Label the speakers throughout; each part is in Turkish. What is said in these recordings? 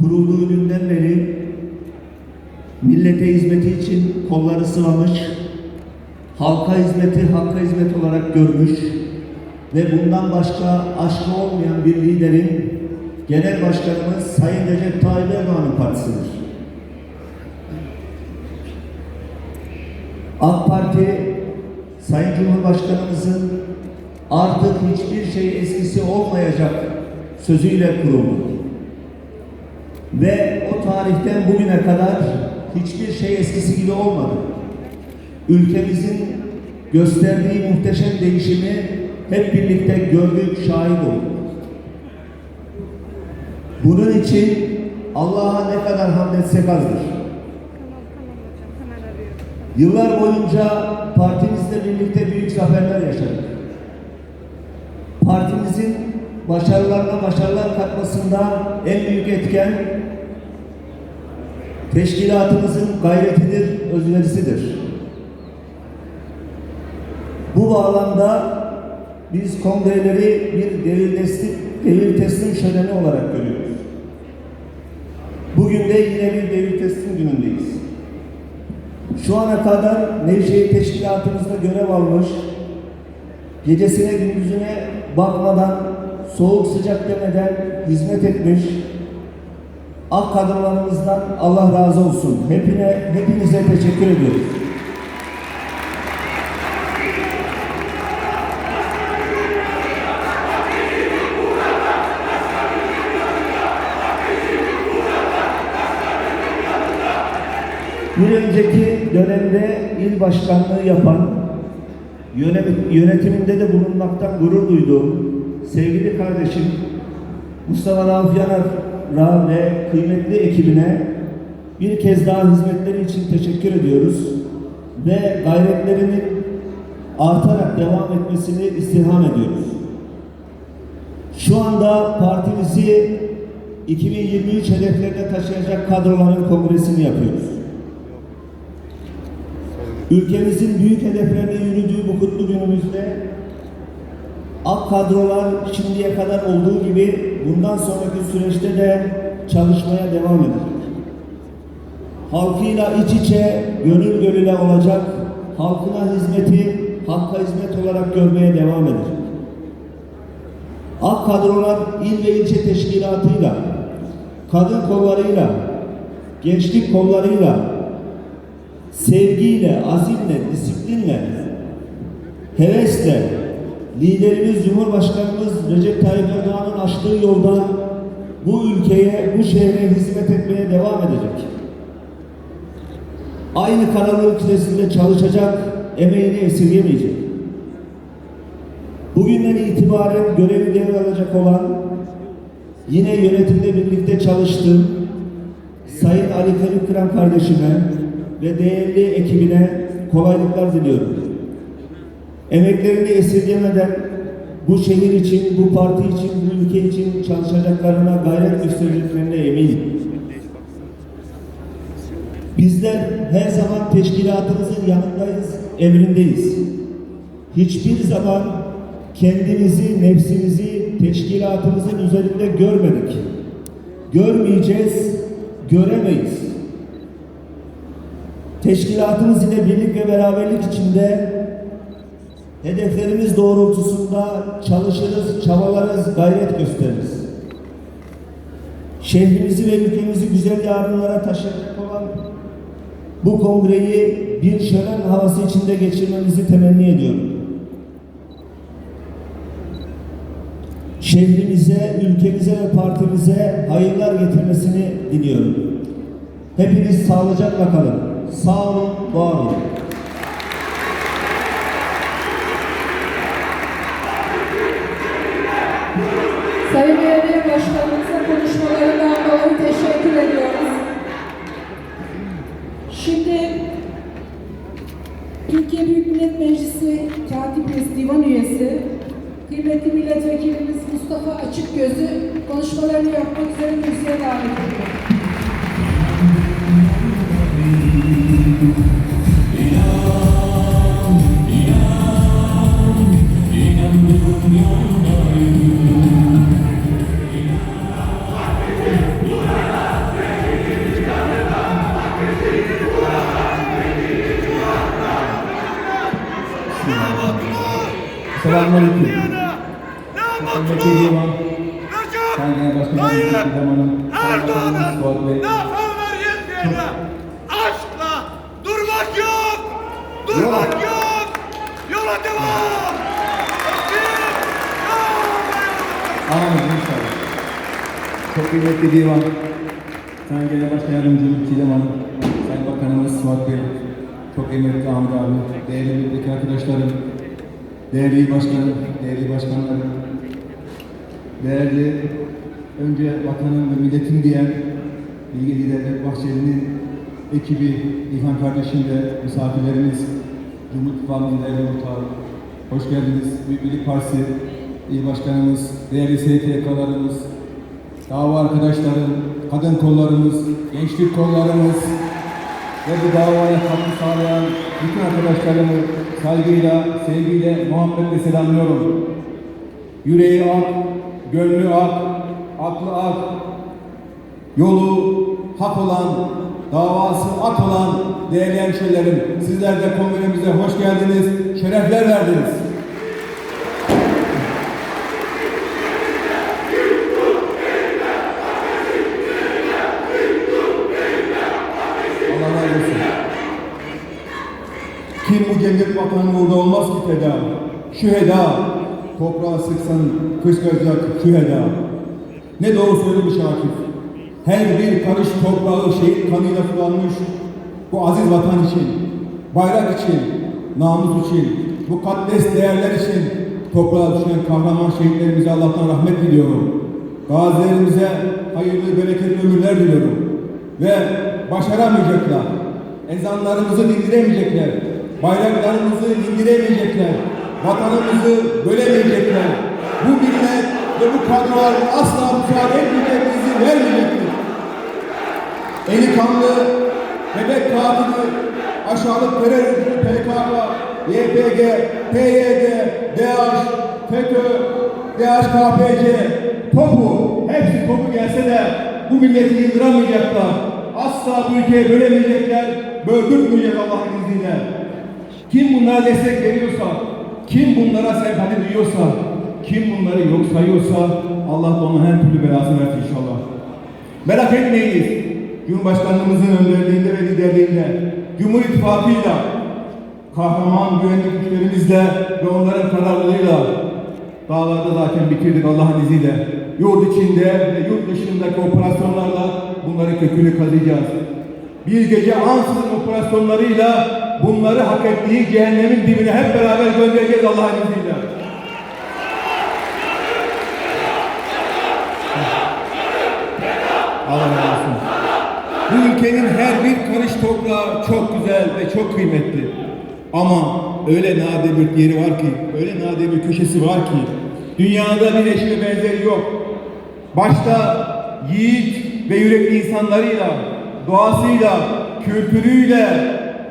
Speaker 1: kurulduğu günden beri millete hizmeti için kolları sıvamış, halka hizmeti hakka hizmet olarak görmüş ve bundan başka aşkı olmayan bir liderin genel başkanımız Sayın Recep Tayyip Erdoğan'ın partisidir. AK Parti Sayın Cumhurbaşkanımızın artık hiçbir şey eskisi olmayacak sözüyle kuruldu. Ve o tarihten bugüne kadar hiçbir şey eskisi gibi olmadı. Ülkemizin gösterdiği muhteşem değişimi hep birlikte gördük, şahit olduk. Bunun için Allah'a ne kadar hamd etsek azdır. Yıllar boyunca partimizle birlikte büyük zaferler yaşadık. Partimizin başarılarına başarılar katmasında en büyük etken teşkilatımızın gayretidir, özverisidir. Bu bağlamda biz kongreleri bir devir teslim, devir teslim şöleni olarak görüyoruz. Bugün de yine bir devir teslim günündeyiz. Şu ana kadar Nevşehir Teşkilatımızda görev almış, gecesine gündüzüne bakmadan, soğuk sıcak demeden hizmet etmiş, ak kadınlarımızdan Allah razı olsun. Hepine, hepinize teşekkür ediyoruz. Bir önceki dönemde il başkanlığı yapan, yönet- yönetiminde de bulunmaktan gurur duyduğum sevgili kardeşim Mustafa Rauf Yanar'a ve kıymetli ekibine bir kez daha hizmetleri için teşekkür ediyoruz ve gayretlerinin artarak devam etmesini istirham ediyoruz. Şu anda partimizi 2023 hedeflerine taşıyacak kadroların kongresini yapıyoruz. Ülkemizin büyük hedeflerine yürüdüğü bu kutlu günümüzde AK kadrolar şimdiye kadar olduğu gibi bundan sonraki süreçte de çalışmaya devam edecek. Halkıyla iç içe, gönül gönüle olacak, halkına hizmeti, hakka hizmet olarak görmeye devam edecek. AK kadrolar il ve ilçe teşkilatıyla, kadın kollarıyla, gençlik kollarıyla, sevgiyle, azimle, disiplinle, hevesle liderimiz Cumhurbaşkanımız Recep Tayyip Erdoğan'ın açtığı yolda bu ülkeye, bu şehre hizmet etmeye devam edecek. Aynı kararlılık içerisinde çalışacak, emeğini esirgemeyecek. Bugünden itibaren görevi devralacak olan, yine yönetimde birlikte çalıştığım Sayın Ali Kerim Kıran kardeşime ve değerli ekibine kolaylıklar diliyorum. Emeklerini esirgemeden bu şehir için, bu parti için, bu ülke için çalışacaklarına gayret göstereceklerine eminim. Bizler her zaman teşkilatımızın yanındayız, emrindeyiz. Hiçbir zaman kendimizi, nefsimizi teşkilatımızın üzerinde görmedik. Görmeyeceğiz, göremeyiz. Teşkilatımız ile birlik ve beraberlik içinde hedeflerimiz doğrultusunda çalışırız, çabalarız, gayret gösteririz. Şehrimizi ve ülkemizi güzel yarınlara taşıyacak olan bu kongreyi bir şölen havası içinde geçirmemizi temenni ediyorum. Şehrimize, ülkemize ve partimize hayırlar getirmesini diliyorum. Hepiniz sağlıcakla kalın. Sağ olun, var olun.
Speaker 2: Sayın Belediye Başkanımıza konuşmalarından dolayı teşekkür ediyoruz. Şimdi Türkiye Büyük Millet Meclisi Üyesi, Divan Üyesi, kıymetli milletvekilimiz Mustafa Açıkgöz'ü konuşmalarını yapmak üzere kürsüye davet ediyorum.
Speaker 3: Selamünaleyküm.
Speaker 4: Ne
Speaker 3: Genel Başkanımız
Speaker 4: Tayyip, Erdoğan'ın
Speaker 3: Bakanımız Fuat Bey,
Speaker 4: ne favlar yetmeyene. Aşkla durmak yok, durmak yok. Yola devam.
Speaker 3: Amin inşallah. Çok kıymetli Divan, Sayın Genel Başkan Yardımcım Çiğdem Hanım, Sayın Bakanımız Fuat Bey, çok kıymetli Ahmet abi, değerli milletvekili arkadaşlarım, değerli başkanım, değerli başkanlarım, değerli önce vatanım ve milletim diyen Bilgi Liderler Bahçeli'nin ekibi, İlhan kardeşim ve misafirlerimiz, Cumhur İttifakı'nın değerli ortağı, hoş geldiniz. Büyük Birlik Partisi İl Başkanımız, değerli STK'larımız, dava arkadaşlarım, kadın kollarımız, gençlik kollarımız ve bu davaya katkı sağlayan bütün arkadaşlarımı saygıyla, sevgiyle, muhabbetle selamlıyorum. Yüreği ak, gönlü ak, aklı ak, yolu hak olan, davası ak olan değerli hemşehrilerim, sizler de kongremize hoş geldiniz, şerefler verdiniz. Allah razı olsun. Kim bu cennet vatanın uğruna olmaz ki feda? Şüheda, toprağa sıksan fışkıracak şüheda. Ne doğru söylemiş Akif. Her bir karış toprağı şehit kanıyla sulanmış. Bu aziz vatan için, bayrak için, namus için, bu katles değerler için toprağa düşen kahraman şehitlerimize Allah'tan rahmet diliyorum. Gazilerimize hayırlı, bereketli ömürler diliyorum. Ve başaramayacaklar. Ezanlarımızı dindiremeyecekler. Bayraklarımızı indiremeyecekler. Vatanımızı bölemeyecekler. Bu millet ve bu kadrolar asla müsaade etmeyecek, izin vermeyecektir. Eli kanlı, bebek katili, aşağılık terör örgütü PKK, YPG, PYD, DAEŞ, FETÖ, DHKPC, topu, hepsi topu gelse de bu milleti yıldıramayacaklar. Asla bu ülkeyi bölemeyecekler, böldürtmeyecek Allah'ın izniyle. Kim bunlara destek veriyorsa, kim bunlara sempati duyuyorsa, kim bunları yok sayıyorsa Allah da onun her türlü belasını versin inşallah. Merak etmeyiniz. Cumhurbaşkanlığımızın önderliğinde ve liderliğinde Cumhur İttifakı'yla kahraman güvenlik güçlerimizle ve onların kararlılığıyla dağlarda zaten bitirdik Allah'ın izniyle. Yurt içinde ve yurt dışındaki operasyonlarla bunları kökünü kazıyacağız. Bir gece ansızın operasyonlarıyla bunları hak ettiği cehennemin dibine hep beraber göndereceğiz Allah'ın izniyle. Allah razı olsun. Bu ülkenin her bir karış toprağı çok güzel ve çok kıymetli. Ama öyle nadir bir yeri var ki, öyle nadir bir köşesi var ki, dünyada bir eşi benzeri yok. Başta yiğit ve yürekli insanlarıyla, doğasıyla, kültürüyle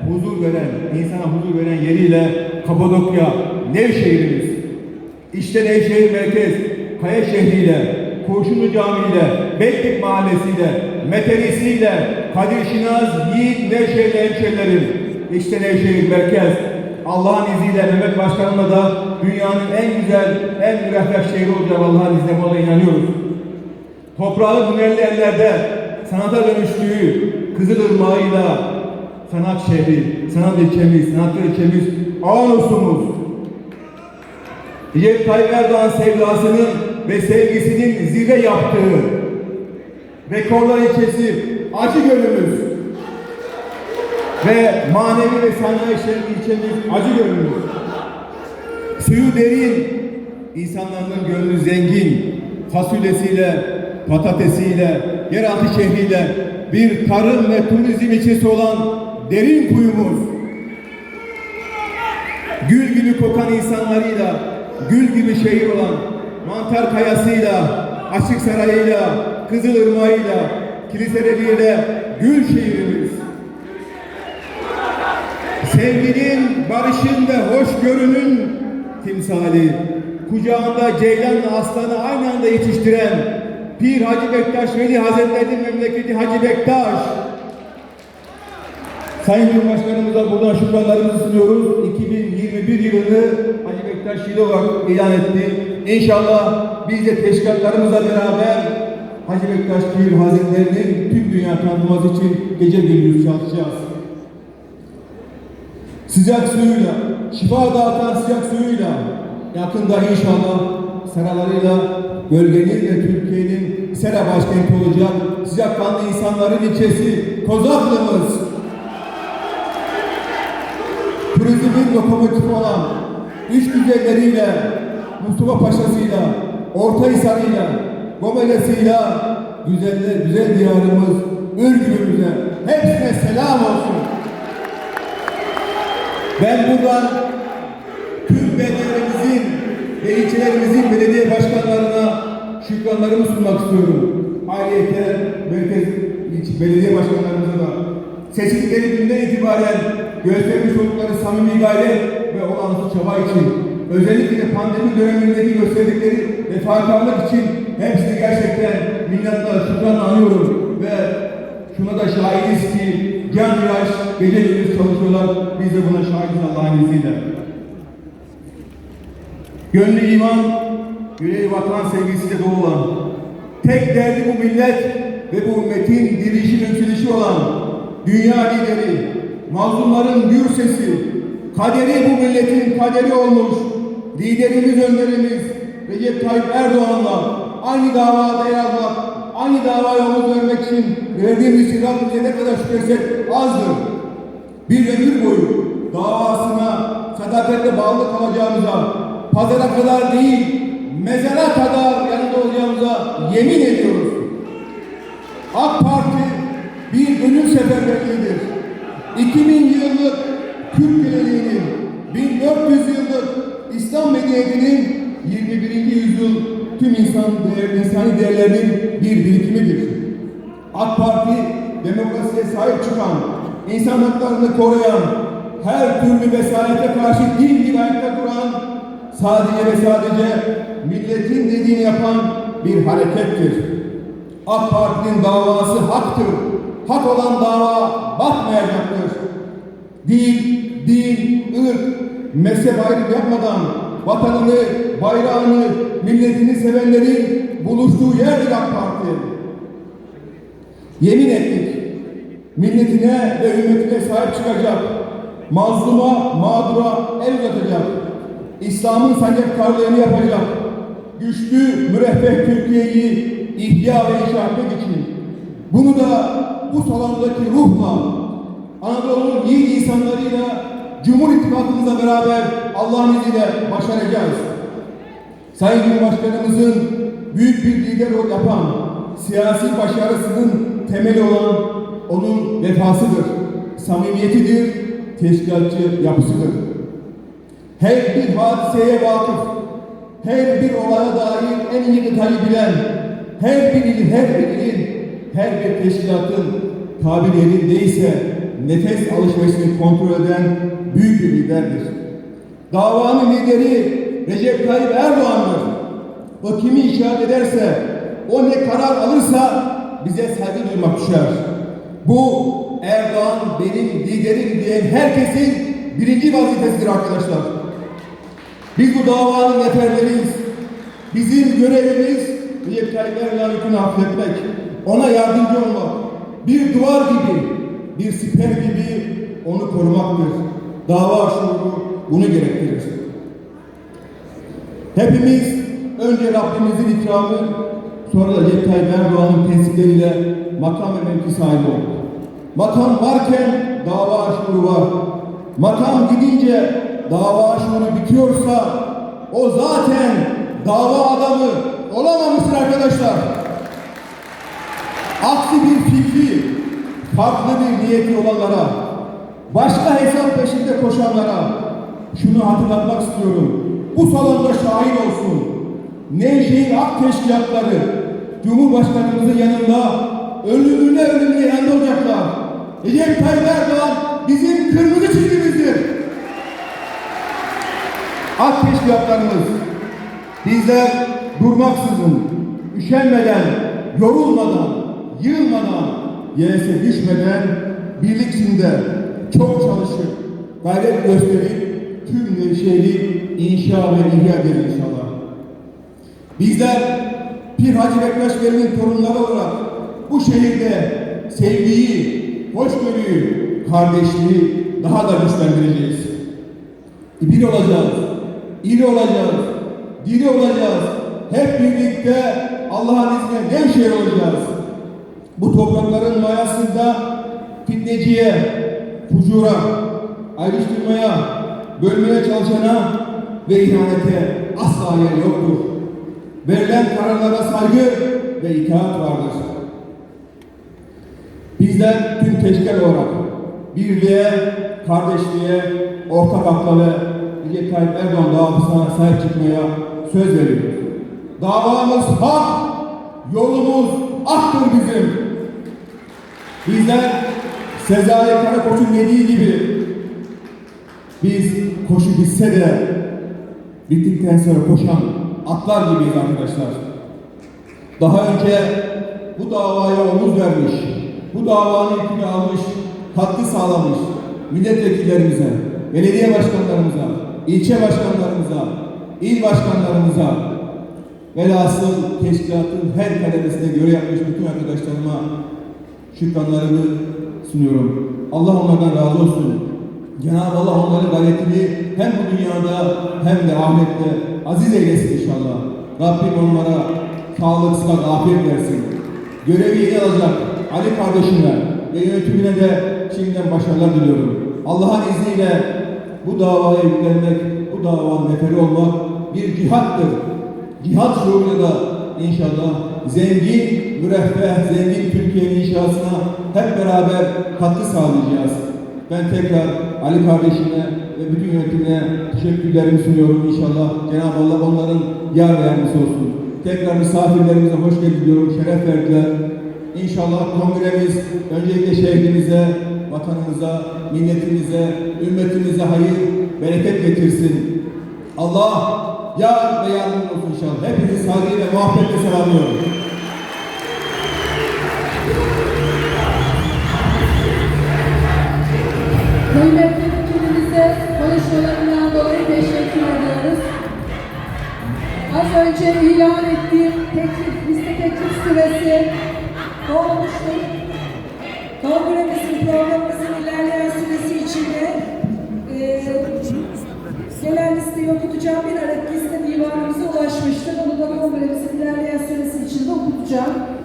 Speaker 3: huzur veren, insana huzur veren yeriyle Kapadokya, Nevşehir'imiz. İşte Nevşehir merkez, Kaya şehriyle, Kurşunlu Camii ile, Beklik Mahallesi'yle, Metenisi'yle, Kadir Şinaz, Yiğit Nevşehir hemşerilerim. İşte Nevşehir merkez. Allah'ın izniyle Mehmet Başkanım'la da dünyanın en güzel, en müreffeh şehri olacak Allah'ın izniyle buna inanıyoruz. Toprağı hünerli ellerde sanata dönüştüğü Kızılırmağı'yla sanat şehri, sanat ilçemiz, sanatlı ilçemiz, Ağustos'umuz, Recep Tayyip Erdoğan sevdasının ve sevgisinin zirve yaptığı Rekorlar ilçesi Acı Gölümüz ve manevi ve sanayi şehri ilçemiz Acı Gölümüz. Suyu derin, insanların gönlü zengin, fasulyesiyle, patatesiyle, yeraltı şehriyle bir tarım ve turizm ilçesi olan derin kuyumuz gül gibi kokan insanlarıyla, gül gibi şehir olan mantar kayasıyla, açık sarayıyla, kızılırmağıyla, kiliseleriyle gül şehrimiz. Sevginin, barışın ve hoşgörünün timsali, kucağında ceylanla aslanı aynı anda yetiştiren Pir Hacı Bektaş Veli Hazretleri'nin memleketi Hacı Bektaş, Sayın Cumhurbaşkanımıza buradan şükranlarımızı sunuyoruz. 2021 yılını Hacı Bektaş olarak ilan etti. İnşallah biz de teşkilatlarımızla beraber Hacı Bektaş Pir Hazretleri'nin tüm dünya tanıtması için gece gündüz çalışacağız. Sıcak suyuyla, şifa dağıtan sıcak suyuyla, yakında inşallah seralarıyla bölgenin ve Türkiye'nin sera başkenti olacak sıcakkanlı insanların ilçesi Kozaklı'mız. Turizmin lokomotifi olan üç güzelleriyle, Mustafa Paşa'sıyla, Ortahisar'ıyla, Gomelesi'yle güzel, güzel diyarımız Ürgüp'ümüze hepsine selam olsun. Ben buradan tüm belediyelerimizin ve ilçelerimizin belediye başkanlarına şükranlarımı sunmak istiyorum. Ayrıca merkez belediye başkanlarımıza da seçildikleri günden itibaren göstermiş oldukları samimi gayret ve olağanüstü çaba için özellikle pandemi dönemindeki gösterdikleri vefakarlık için hepsini gerçekten minnetler, şükranla anıyorum ve şuna da şahidiz ki can yaş gece gündüz çalışıyorlar. Biz de buna şahidiz Allah'ın izniyle. Gönlü iman, yüreği vatan sevgisiyle dolu olan, tek derdi bu millet ve bu ümmetin dirişi yükselişi olan dünya lideri, mazlumların gür sesi, kaderi bu milletin kaderi olmuş, liderimiz önderimiz Recep Tayyip Erdoğan'la aynı davada yer almak, aynı davaya omuz vermek için verdiğimiz istirahatımıza ne kadar şükresek azdır. Bir ömür boyu davasına sadakatle bağlı kalacağımıza, pazara kadar değil, mezara kadar yanında olacağımıza yemin ediyoruz. AK Parti bir gönül seferberliğidir. 2000 yıllık Türk geleneğinin, 1400 yıllık İslam medeniyetinin 21. yüzyıl tüm insan değer, insani değerlerinin bir birikimidir. AK Parti demokrasiye sahip çıkan, insan haklarını koruyan, her türlü vesayete karşı din gibi ayakta duran, sadece ve sadece milletin dediğini yapan bir harekettir. AK Parti'nin davası haktır. Hak olan dava batmayacaktır. Dil, din, ırk, mezhep ayrım yapmadan vatanını, bayrağını, milletini sevenlerin buluştuğu yerdir AK Parti. Yemin ettik. Milletine ve ümmetine sahip çıkacak. Mazluma, mağdura el uzatacak. İslam'ın sancaktarlığını yapacak. Güçlü, müreffeh Türkiye'yi ihya ve inşa etmek için. Bunu da bu salondaki ruhla, Anadolu'nun iyi insanlarıyla Cumhur İttifakımızla beraber Allah'ın izniyle başaracağız. Sayın Cumhurbaşkanımızın büyük bir lider rol yapan, siyasi başarısının temeli olan onun vefasıdır, samimiyetidir, teşkilatçı yapısıdır. Her bir hadiseye vakıf, her bir olaya dair en iyi detayı bilen, her bir il, her bir ilin, her bir teşkilatın tabir yerindeyse nefes alışverişini kontrol eden büyük bir liderdir. Davanın lideri Recep Tayyip Erdoğan'dır. O kimi işaret ederse, o ne karar alırsa bize saygı duymak düşer. Bu Erdoğan benim liderim diyen herkesin birinci vazifesidir arkadaşlar. Biz bu davanın neferleriyiz. Bizim görevimiz Recep Tayyip Erdoğan'ın yükünü hafifletmek, ona yardımcı olmak, bir duvar gibi, bir siper gibi onu korumaktır. Dava şuuru bunu gerektirir. Hepimiz önce Rabbimizin ikramı, sonra da Recep Tayyip Erdoğan'ın tesisleriyle makam ve mevki sahibi olduk. Makam varken dava şuuru var. Makam gidince dava şuuru bitiyorsa o zaten dava adamı olamamıştır arkadaşlar. Aksi bir fikri, farklı bir niyeti olanlara, başka hesap peşinde koşanlara şunu hatırlatmak istiyorum. Bu salonda şahit olsun. Nevşehir Ak Teşkilatları Cumhurbaşkanımızın yanında ölümüne ölümüne yanında olacaklar. Recep Tayyip bizim kırmızı çizgimizdir. Ak teşkilatlarımız bizler durmaksızın, üşenmeden, yorulmadan, yılmadan, yese düşmeden birlik içinde çok çalışıp gayret gösterip tüm Nevşehir'i inşa ve ihya ederiz inşallah. Bizler Pir Hacı Bektaş Veli'nin torunları olarak bu şehirde sevgiyi, hoşgörüyü, kardeşliği daha da güçlendireceğiz. Bir olacağız, iri olacağız, diri olacağız. Hep birlikte Allah'ın izniyle Nevşehir olacağız. Bu toprakların mayasında fitneciye, fucura, ayrıştırmaya, bölmeye çalışana ve ihanete asla yer yoktur. Verilen kararlara saygı ve itaat vardır. Bizler tüm teşkil olarak birliğe, kardeşliğe, ortak akla ve Recep Tayyip Erdoğan davasına sahip çıkmaya söz veriyoruz. Davamız hak, yolumuz aktır bizim. Bizler Sezai Karakoç'un dediği gibi biz koşu bitse de bittikten sonra koşan atlar gibiyiz arkadaşlar. Daha önce bu davaya omuz vermiş, bu davanın yükünü almış, katkı sağlamış milletvekillerimize, belediye başkanlarımıza, ilçe başkanlarımıza, il başkanlarımıza, velhasıl teşkilatın her kademesine göre yapmış bütün arkadaşlarıma şükranlarımı sunuyorum. Allah onlardan razı olsun. Cenab-ı Allah onların gayretini hem bu dünyada hem de ahirette aziz eylesin inşallah. Rabbim onlara sağlık, sıhhat, afiyet versin. Görevi yeni alacak Ali kardeşime ve yönetimine de şimdiden başarılar diliyorum. Allah'ın izniyle bu davaya yüklenmek, bu davanın neferi olmak bir cihattır. Cihat şuuruyla da inşallah zengin, müreffeh, zengin Türkiye'nin inşasına hep beraber katkı sağlayacağız. Ben tekrar Ali kardeşime ve bütün yönetimine teşekkürlerimi sunuyorum inşallah. Cenab-ı Allah onların yar ve olsun. Tekrar misafirlerimize hoş geldin diyorum, şeref verdiler. İnşallah kongremiz öncelikle şehrimize, vatanımıza, milletimize, ümmetimize hayır, bereket getirsin. Allah yar ve yardımcı olsun inşallah. Hepinizi saygıyla muhabbetle selamlıyorum.
Speaker 2: Kıymetli vekilimize konuşmalarından dolayı teşekkür ediyoruz. Az önce ilan ettiğim teklif, liste teklif süresi dolmuştur. Kongremizin programımızın ilerleyen süresi içinde e, gelen listeyi okutacağım. Bir adet liste divanımıza ulaşmıştır. Onu da kongremizin ilerleyen süresi içinde okutacağım.